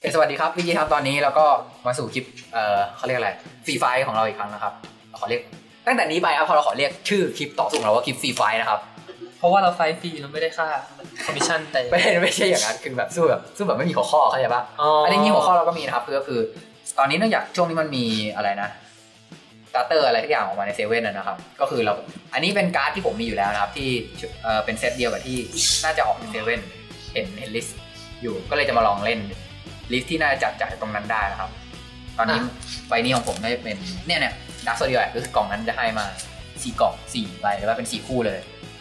เฮ้ยสวัสดีครับวิกิครับตอนนี้เราก็มาสู่คลิปเอ่อเขาเรียกอะไรฟรีไฟของเราอีกครั้งนะครับขอเรียกตั้งแต่นี้ไปครับพอเราขอเรียกชื่อคลิปต่อสู่ของเราว่าคลิปฟรีไฟนะครับเพราะว่าเราไฟล์ฟรีเราไม่ได้ค่าคอมมิชชั่นแต่ไม่ได้ไม่ใช่อย่างนั้นคือแบบสู้แบบสู้แบบไม่มีหัวข้อเข้าใจปะอ๋ออัอันนี้มีหัวข้อเราก็มีนะครับคือก็คือ ตอนนี้เนื่องจากช่วงนี้มันมีอะไรนะสตาร์เตอร์อะไรทุกอย่างออกมาในเซเว่นนะครับ ก็คือเราอันนี้เป็นการ์ดที่ผมมีอยู่แล้วนะครับ ที่เอ่อเป็นเซตเดียวกับที่น่าจะออกในเซเว่นเห็นเห็นลิสต์อยู่ก็เลยจะมาลองเล่น ลิสต์ที่น่าจะจัดจากตรงนั้นได้นะครับ ตอนนี้ใบนี้ของผมได้เป็นเนี่ยเนี่ยดักโซเดียก็คือกล่องนั้นจะให้มาสี่กล่องสี่ใบหรือว่าเป็นสี่คู่เลย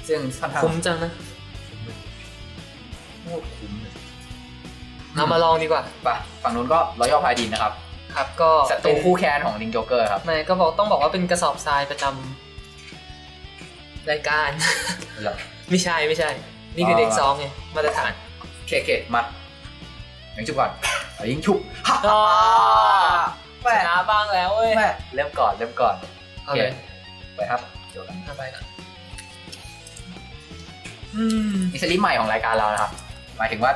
ซึ่งค่อนข้างคุ้มจังนะโคตรคุ้มเลยเรามาลองดีกว่าป่ะฝั่งนู้นก็รอยัลพาดินนะครับ ครับก็ศัตรูคู่แค้นของลิงโจเกอร์ครับไม่ก็บอกต้องบอกว่าเป็นกระสอบทรายประจำรายการเหรอไม่ใช่ไม่ใช่ นี่คืออเด็กซองไงมาตรฐานโอเคโอเคมายิงชุบก่อน เอายิงชุบฮ่าอ๋อแม่ชนะบ้างแล้วเว้ยแม่เริ่มก่อนเริ่มก่อนเอาเลยไปครับเดี๋ยวกันเอาไปก่อนอืมนี่สลิปใหม่ของรายการเรานะครับ หมายถึงว่า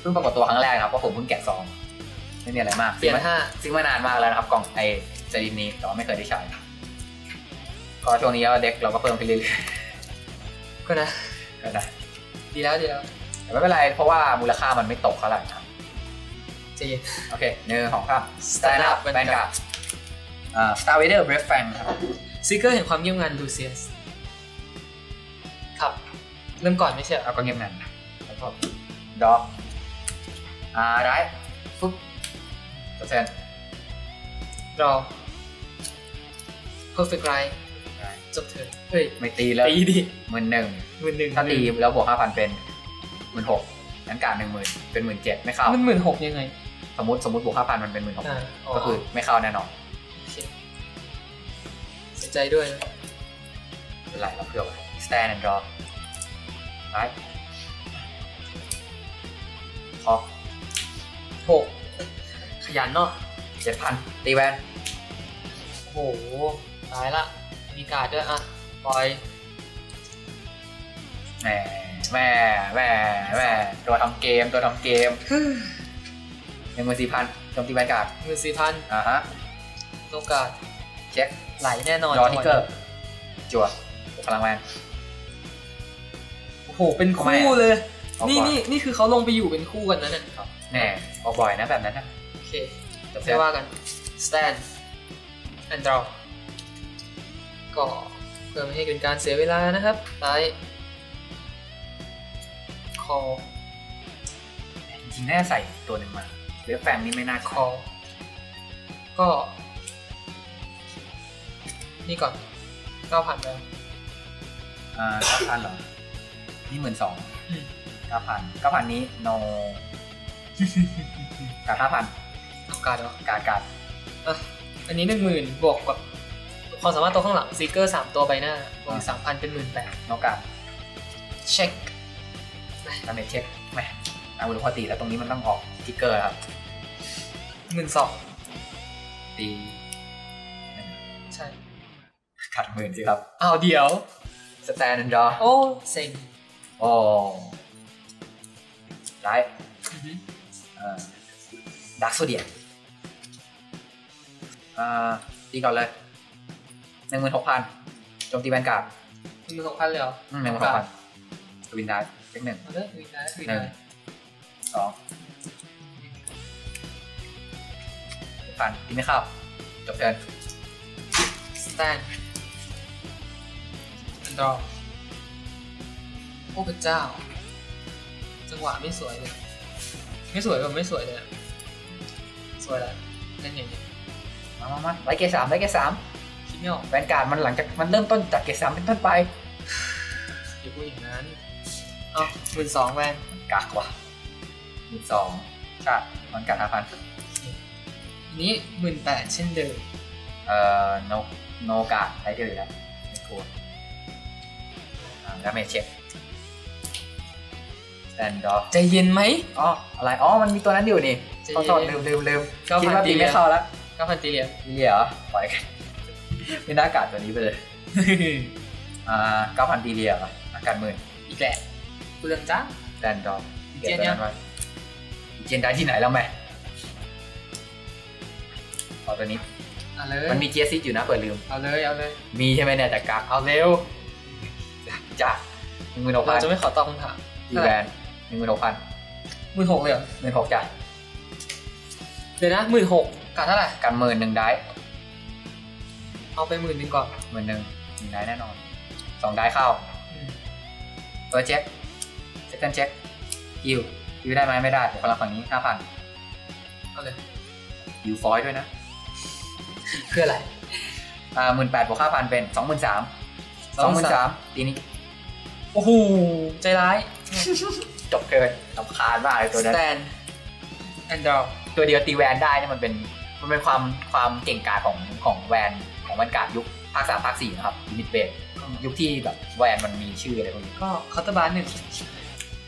เพิ่งปรากฏตัวครั้งแรกนะครับเพราะผมเพิ่งแกะซองไม่มีอะไรมากเปลี่ยนห้าซึ่งมานานมากแล้วนะครับกล่องไอสลิปนี้แต่ว่าไม่เคยได้ใช้ก็ช่วงนี้ก็เด็กเราก็เพิ่มขึ้นเรื่อยก็นะๆก็ได้ดีแล้วดีแล้วแต่ไม่เป็นไรเพราะว่ามูลค่ามันไม่ตกเท่าไหร่นะ ครับใจเย็นโอเคหนึ่งของครับ Stand up แบนการ์ดอ่า Star Vader Brave Fang ครับซิกเกอร์แห่งความเยี่ยมงานดูเซียสครับ เริ่มก่อนไม่ใช่เหรอเอาก็เงียบงันแล้วก็ดอกอ่าไรฟุ๊บเปอร์เซ็นต์รอ perfect right จบเถอะเฮ้ย ไม่ตีแล้วตีดิหมื่นหนึ่งหมื่นหนึ่งถ้าตีแล้วบวกห้าพันเป็นหมื่นหกงั้นการหนึ่งหมื่นเป็นหมื่นเจ็ดไม่เข้ามันหมื่นหกยังไง สมมติสมมติบวกห้าพันมันเป็นหมื่นหกอ่าก็คือไม่เข้าแน่นอนโอเคเสียใจด้วยนะไม่เป็นไรเราเพื่อไว้ stand and draw ไรพอหกขยันเนาะเจ็ดพันตีแวนโอ้โหตายละมีการ์ดด้วยอะปล่อยแหมแหม่แหม่แหม่ตัวทำเกมตัวทำเกม หนึ่งหมื่นสี่พันโจมตีแวนการ์ดหมื่นสี่พันอ่าฮะโอกาสเช็คไหลแน่นอนรอจังหทิกวะเกอร์จั่วพลังแวนโอ้โหเป็นทำไมคู่อะเลยเอานี่ก่อนนี่นี่คือเขาลงไปอยู่เป็นคู่กันนะเนี่ยแน่ออกบ่อยนะแบบนั้นนะโอเคจบเสร็ไม่จว่ากัน stand and draw ก็เพื่อไม่ให้เป็นการเสียเวลานะครับไลท์คอจริงๆน่าจะใส่ตัวหนึ่งมา เว็บแฟงนี่ไม่น่าคคออก็ นี่ก่อนเก้าพันแล้วอ่าเก้าพันเหรอนี่หมื่นสองอืมเก้าพันเก้าพันนี้โนการห้าพันเอาการ์ดเหรอการการอะอันนี้หนึ่งหมื่นบวกกับความสามารถตัวข้างหลังซีเกอร์สามตัวใบหน้าบวกสามพันเป็นหมื่นแปดโนการเช็คดาเมจเช็คแหม่เอาปกติแล้วตรงนี้มันต้องออกทิกเกอร์ครับ หมื่นสองตีใช่ขัดหมื่นสิครับอ้าวเดี๋ยวสแตนด์ดอโอ้เซ็งโอ้ไลท์อือฮึดักโซเดียอ่าตีก่อนเลยหนึ่งหมื่นหกพันโจมตีแวนการ์ดหนึ่งหมื่นหกพันเลยเหรอหนึ่งหมื่นหกพันทวินได้เลขหนึ่งเอาเด้อวินได้วินหนึ่งได้สอง หกพันตีไม่เข้าจบเทิร์นสแตนอันดรอโอ้พระเจ้า จังหวะไม่สวยเลย ไม่สวยแบบไม่สวยเลยอะสวยแล้วเล่นอย่างนี้มามามาไลท์เกรดสามไลท์เกรดสามคิดไม่ออกแวนการ์ดมันหลังจากมันเริ่มต้นจากเกรดสามเป็นต้นไปอย่าพูดอย่างนั้นเอ้าหมื่นสองแวนกากว่ะหมื่นสองใช่มันการห้าพันอั นนี้หมื่นแปดเช่นเดิม เอ่อโนโนการ์ดไลท์เดียวอยู่แล้วไม่กลัวอ่าดาเมจเช็คแอนดอใจเย็นไหมอ๋ออะไร อ๋อ มันมีตัวนั้นอยู่นี่ใจขอเย็นโทษลืมลืมลืมเก้าคิดพันว่าตีตีเหรีไม่ยญเข้าแล้วเก้าพันตีเหรียญตีเหรียญเหรอปล่อยกันไม่น่ากัดตัวนี้ไปเลย อ่าเก้าพันตีเหรียญเหรออากาศหมื่นอีกแหละเปลืองจ้าแดนดอมอีเจนเนี่ยอีเจนได้ที่ไหนแล้วแม่เอาตัวนี้เอาเลยมันมีเจียซิอยู่นะเปิดลืม เอาเลยเอาเลยมีใช่ไหมเนี่ยแต่กักเอาเร็วจ้ะหนึ่งหมื่นหกพัเรานจะไม่ขอตอบคำถามอีแวนหนึ่งหมื่นหกพันหมื่นหกเลยเหรอหมื่นหกจ้ะเดี๋ยวนะหมื่นหกการเท่าไหร่กันหมื่นหนึ่งได้เอาไปหมื่นหนึ่งก่อนหมื่นหนึ่งหนึ่งได้แน่นอนสองได้เข้าอืมเฟิร์สเช็คเซคันด์เช็คฮิวฮิวได้ไหมไม่ได้เดี๋ยวคนละฝั่งนี้ห้าพันเอาเลยฮิวฟอยด้วยนะ คืออะไรอ่าหมื่นแปดบวกห้าพันเป็นสองหมื่นสามสองหมื่นสามตีนี้ โอ้โห ใจร้าย จบเกินสำคาญมากเลยตัวนั้น stand and draw ตัวเดียวตีแวนได้เนี่ยมันเป็นมันเป็นความความเก่งกาจของของแวนของแวนการ์ดยุคภาคสามภาคสี่นะครับมิดเบสยุคที่แบบแวนมันมีชื่ออะไรพวกนี้ก็เคาน์เตอร์บาร์หนึ่ง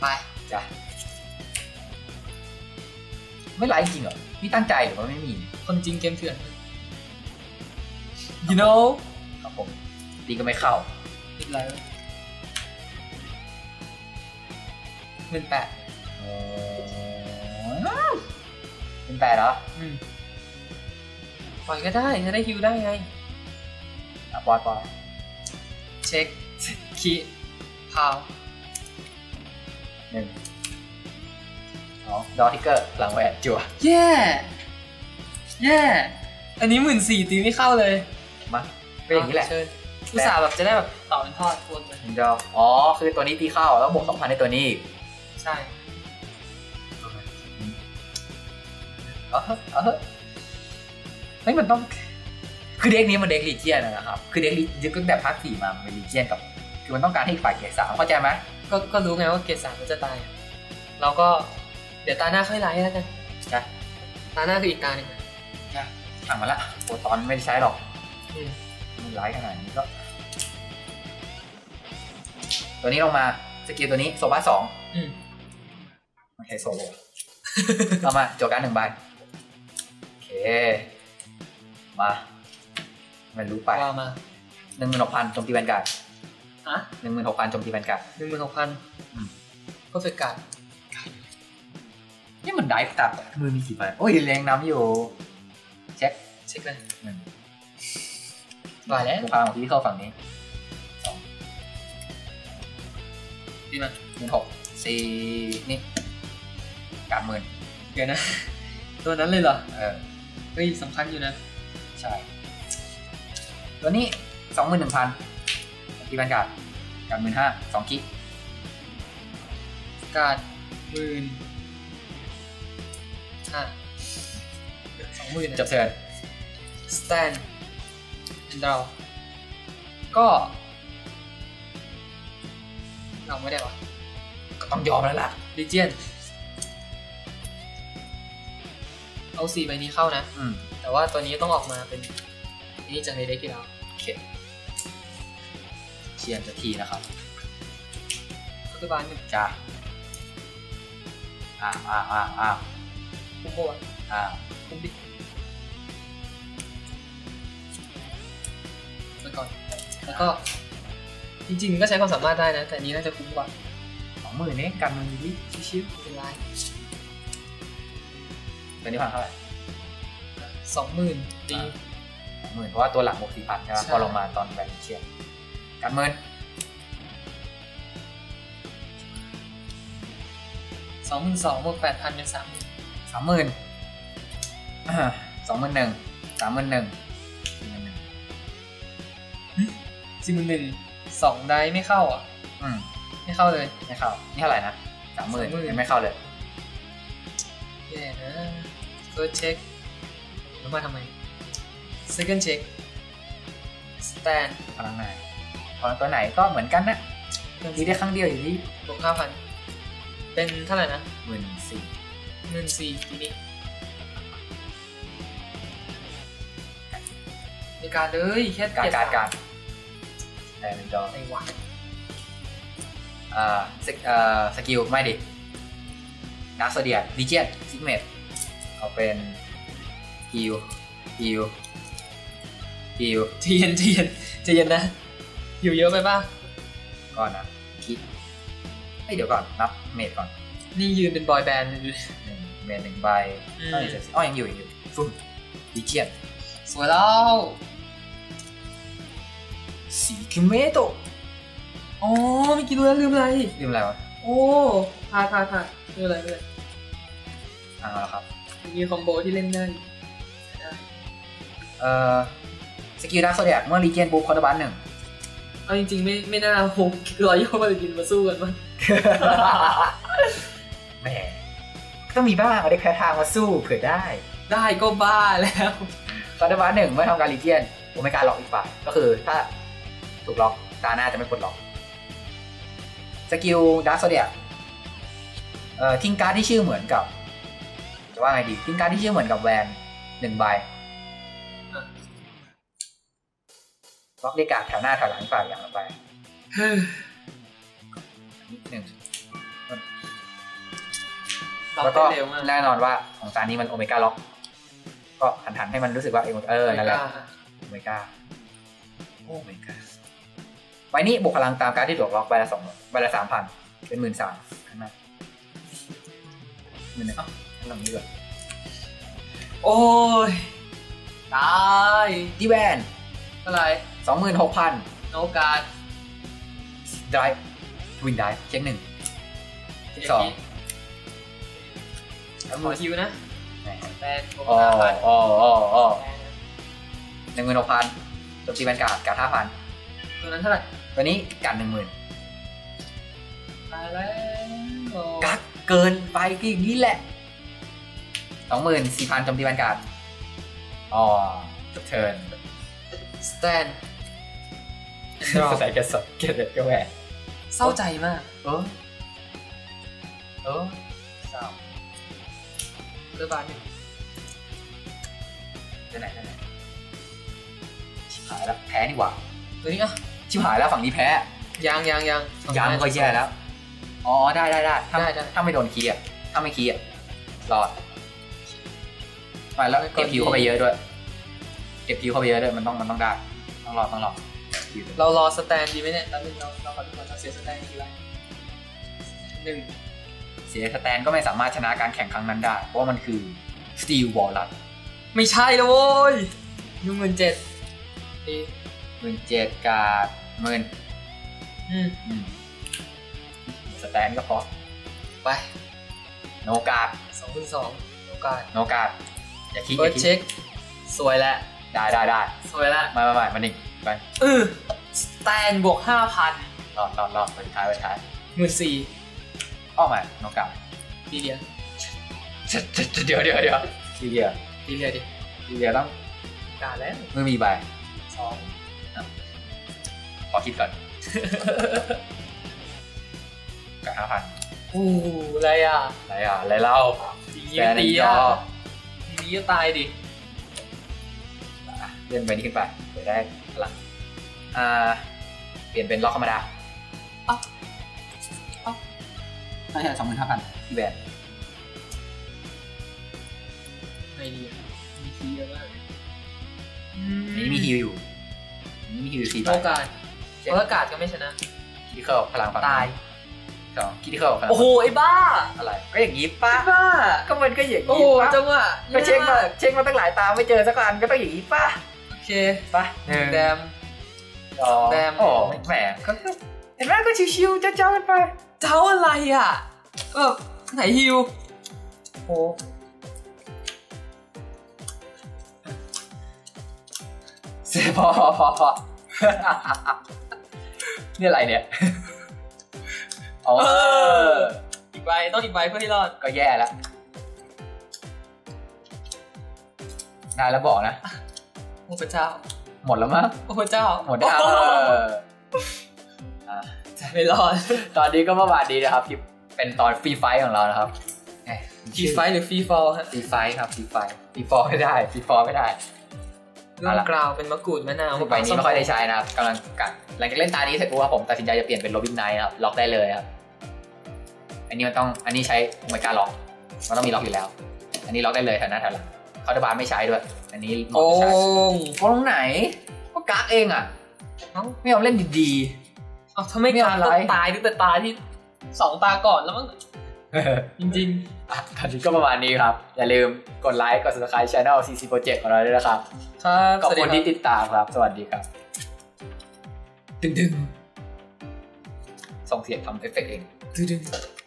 ไปจ้ะไม่ไลฟ์จริงเหรอนี่ตั้งใจหรือว่าไม่มีคนจริงเกมเถื่อน you know ครับผมตีก็ไม่เข้าอีกแล้วหมื่นแปดอ๋อเป็นแปดเหรออืมปล่อยก็ได้จะได้ฮิวได้ไงอะปอยปอยเช็คคีพาวหนึ่งสองดอทิกเกอร์หลังแหวนจั่วแย่แย่อันนี้หมื่นสี่ตีไม่เข้าเลยมา เป็นอย่างนี้แหละเชิญอุตส่าห์แบบจะได้แบบต่อเป็นทอดทวนเลยหนึ่งดอกอ๋อ คือตัวนี้ตีเข้าแล้วบวกสองพันในตัวนี้อีกใช่เออเออเฮ้ยมันต้อง คือเด็กนี้มันเด็กลีเจียนนะครับ คือเด็กลียึดตั้งแต่ภาคสี่มามันเป็นลีเจียนกับ คือมันต้องการให้อีกฝ่ายเกรดสามเข้าใจไหมก็ก็รู้ไงว่าเกรดสามมันจะตายอะเราก็เดี๋ยวตาหน้าค่อยไลฟ์แล้วกันจ้ะตาหน้าคืออีกตาหนึ่งสั่งมาละโปรตอนไม่ได้ใช้หรอกอื มมันไลท์ขนาดนี้ก็ ตัวนี้ลงมาสกิลตัวนี้โซบ้าสองอืมไม่ใช่โซโล เอามาจบการหนึ่งใบ โอเค มาไม่รู้ไปว่ามาหนึ่งหมื่นหกพันโจมตีแวนการ์ดฮะหนึ่งหมื่นหกพันโจมตีแวนการ์ด หนึ่งหมื่นหกพันอืม ก็ฝึกการนี่มันได้ตัดมือมีกี่ใบโอ้ยเลี้ยงน้ำอยู่ เช็คเช็คเลยหนึ่ง ว่าแล้วบุคคลของที่เข้าฝั่งนี้ดีมั้ยหมื่นหกสี่นี่การหมื่นเดี๋ยวนะ ตัวนั้นเลยเหรอ เออ เฮ้ยสำคัญอยู่นะ ใช่ ตัวนี้สองหมื่นหนึ่งพันตีแวนการ์ดการหมื่นห้าสองคิกการหมื่นห้าสองหมื่นจบเทิร์นสแตน แอนดรอก็เราไม่ได้วะก็ต้องยอมแล้วล่ะลิเจียน เอาสี่ใบนี้เข้านะ อืมแต่ว่าตัวนี้ต้องออกมาเป็นอันนี่จากในเด็กที่แล้วโอเคเชียร์จะทีนะครับก็คือบานหนึ่งจ้าอ้าวอ้าวอ้าวอ้าวคุ้มโบะอ้าวคุ้มดิ แล้วก็ จริงๆก็ใช้ความสามารถได้นะ แต่อันนี้น่าจะคุ้มกว่าสองหมื่นนี้การมันดีชิวเป็นไรๆตัวนี้พันเท่าไหร่สองหมื่นดีสองหมื่นเพราะว่าตัวหลังบวกสี่พันใช่ไหมใช่พอลงมาตอนแบนเชียร์การเมินสองหมื่นสองบวกแปดพันเป็นสามหมื่นสามหมื่นสองหมื่นหนึ่งสามหมื่นหนึ่งสี่หมื่นหนึ่ง สี่หมื่นหนึ่งสองได้ไม่เข้าอะ อืมไม่เข้าเลยไม่เข้า นี่เท่าไหร่นะสามหมื่น30,000ยังไม่เข้าเลยแย่นะ first check แล้วมาทำไม second check stand พลังงานพลังตัวไหนก็เหมือนกันนะดีได้ครั้งเดียวอยู่ที่บวกห้าพันเป็นเท่าไหร่นะหมื่นสี่หมื่นสี่ทีนี้ในการเลยแค่การเจ็ดการสามการ แต่เป็นดอในวันอ่าสกอ่าสกิลไม่ดินักโซเดียดิเจียนซิกเมตเอาเป็นฮิวฮิวฮิวเทียนเทียนใจเย็นนะอยู่เยอะไปป่ะก่อนนะคิดเอ้ยเดี๋ยวก่อนนับเมตก่อน นี่ยืนเป็นบอยแบนด์อยู่หนึ่งเมตหนึ่งใบอืมเท่าไหร่จะอ๋อยังอยู่ยังอยู่ฟึ่มดิเจียนสวยแล้ว สีคิเมโตะอ๋อไม่กี่ดูแล้วลืมอะไร ลืมอะไรวะ โอ้พลาดพลาดพลาดไม่เป็นไรไม่เป็นไรอ่าแล้วครับ มีคอมโบที่เล่นได้เอ่อสกิลดักโซเดียเมื่อรีเจนปุ๊บคอร์ดบันหนึ่งเอาจริงๆ ไม่ไม่น่าโฮมรอยย่อมาดินมาสู้กันมั้งแหมก็ต้องมีบ้างเอาได้แค่ทางมาสู้เผื่อได้ ได้ก็บ้าแล้วคอร์ดบันหนึ่งเมื่อทำการรีเจนผมไม่การล็อกอีกฝ่ายก็คือถ้า ถูกล็อก ตาหน้าจะไม่ปลดล็อก สกิลดักโซเดียเอ่อทิ้งการ์ดที่ชื่อเหมือนกับ จะว่าไงดี ทิ้งการ์ดที่ชื่อเหมือนกับแวนหนึ่งใบอะล็อกเรียกการ์ดแถวหน้าแถวหลังฝ่ายอย่างละใบนิดหนึ่งล็อกแล้วก็ได้เร็วมากแน่นอนว่าของจานนี้มันโอเมก้าล็อก ก็หันหันๆให้มันรู้สึกว่าเออเออนั่นแหละโอเมก้าโอเมก้า ใบนี้บวกพลังตามการดที่ถูกล็อกใบละสองใบละสามพันเป็นหมื่นสามข้างหน้าหมื่นหนึ่งเอ้าข้างหลังนี้ด้วยโอ้ย ตายดีแวนเท่าไหร่สองหมื่นหกพันโนการ์ดไดร์วินไดร์เช็คหนึ่งเช็คสองแล้วขมืออคิวนะแหมแปดหกอ๋อห้าพันอ๋ออ๋ออ๋อหนึ่งหมื่นหกพันจบตีแวนการ์ดการ์ดห้าพันตัวนั้นเท่าไหร่ ตัวนี้การหนึ่งหมื่นตายแล้วกักเกินไปก็อย่างนี้แหละสองหมื่นสี่พันจมตีแวนการ์ดอ๋อเทิร์นสแตนใส่กระสอบเกล็ดก็แหวนเศร้าใจมาก เออเออเศร้าเรือบาทหนึ่งไปไหนไปไหนชิบหายแล้วแพ้นี่หว่า ตัวนี้อะ ชิบหายแล้วฝั่งนี้แพ้ยังยังยังยังก็แย่แล้ว อ๋อได้ได้ได้ถ้าได้ได้ถ้าไม่โดนคีย์อะถ้าไม่คีย์อะรอดไปแล้วเก็บคิวเข้าไปเยอะด้วยเก็บคิวเข้าไปเยอะด้วยมันต้องมันต้องได้ต้องรอดต้องรอดคิวเรารอสแตนดีไหมเนี่ยแล้วนึงเราเราขอดูก่อนเราเสียสแตนกี่ไรหนึ่งเสียสแตนก็ไม่สามารถชนะการแข่งครั้งนั้นได้ เพราะว่ามันคือสตีลวอลลัตไม่ใช่แล้วโว้ยหนึ่งหมื่นเจ็ดดีหมื่นเจ็ดกาด หมื่นอืมอืมสแตนก็พอ ไป โนกาดสองหมื่นสองโอกาสโนกาดอย่าคิดอเฟิร์ย่าสคิดเช็คสวยแล้ว ได้ได้ได้สวยแล้วมามามามาหนึ่งไปเออสแตนบวกห้าพันรอดรอดรอดไปท้ายไปท้ายหมื่นสี่ออกมาโนกาดดีเดียเดี๋ยวเดี๋ยวเดี๋ยวทีเดียวดีเดียดิทีเดียวต้องกาแล้วไม่มีใบสอง ขอคิดก่อนกาดห้าพันอู้อะไรอะ อะไรอะ อะไรเล่าดีแฟนตียอะอดีก็ตายดิอะเลื่อนไปนี้ขึ้นไปเปิดได้พลังอ่า เปลี่ยนเป็นล็อกธรรมดาเอ้าใช่ใช่สองหมื่นห้าพันที่แบนไงดีอะมีทีเยอะมากอันนี้มีฮิวอยู่อันนี้มีฮิวอยู่สี่ใบโอกาส เพราะอากาศก็ไม่ชนะ คิดเข้าพลังฝั่งตายสองคิดเข้าพลังโอ้โหไอ้บ้าอะไรก็อย่างนี้ป้าบ้าก็มันก็อย่างโอ้นี้โหป้าจังหวะก็เช็คมาเช็คมาตั้งหลายตาไม่เจอสักอันก็ต้องอย่างนี้ป้าโอเคป้าหนึ่งแดมสองแดมโอ้แหมก็ก็เห็นไหมก็ชิวๆเจ้าๆกันไปเจ้าอะไรอะแบบไหนฮิวโอ้เสียพอพอพอ นี่อะไรเนี่ยอ๋ออีกใบต้องอีกใบเพื่อให้รอดก็แย่แล้วได้แล้วบอกนะโอ้พระเจ้า หมดแล้วมั้งโอ้พระเจ้า หมดแล้วโอ้เอออะไม่รอด ตอนนี้ก็ประมาณนี้นะครับที่เป็นตอนฟรีไฟท์ของเรานะครับฟรีไฟท์หรือฟรีฟอลฮะฟรีไฟท์ครับฟรีไฟท์ฟรีฟอร์ไม่ได้ฟรีฟอร์ไม่ได้ เรื่องกราวเป็นมะกรูดมะนาวใบนี้ไม่ค่อยได้ใช้นะครับกำลังกัดหลังจากเล่นตานี้เสร็จปุ๊บผมตัดสินใจจะเปลี่ยนเป็นโรบินไนท์ครับล็อกได้เลยครับอันนี้มันต้องอันนี้ใช้โอเมก้าล็อก มันต้องมีล็อกอยู่แล้ว อันนี้ล็อกได้เลยแถวหน้าแถวหลังคาร์ดบาร์ไม่ใช้ด้วย อันนี้เหมาะโอ้จะใช้งโกงไหนก็กักเองอะเอ้าไม่ยอมเล่นดีเอาถ้าไม่ไม่การอะไรก็ตายตั้งแต่ตาที่สองตาก่อนแล้วมั้งๆ จริงอะตอนนี้ก็ประมาณนี้ครับ อย่าลืมกดไลค์ กด subscribe channel CC Project ของเราด้วยนะครับๆครับขอบสวัสคุณดีที่ติดตามครับ สวัสดีครับ ดึงดึงๆส่งเสียงทำเอฟเฟกต์เองครับ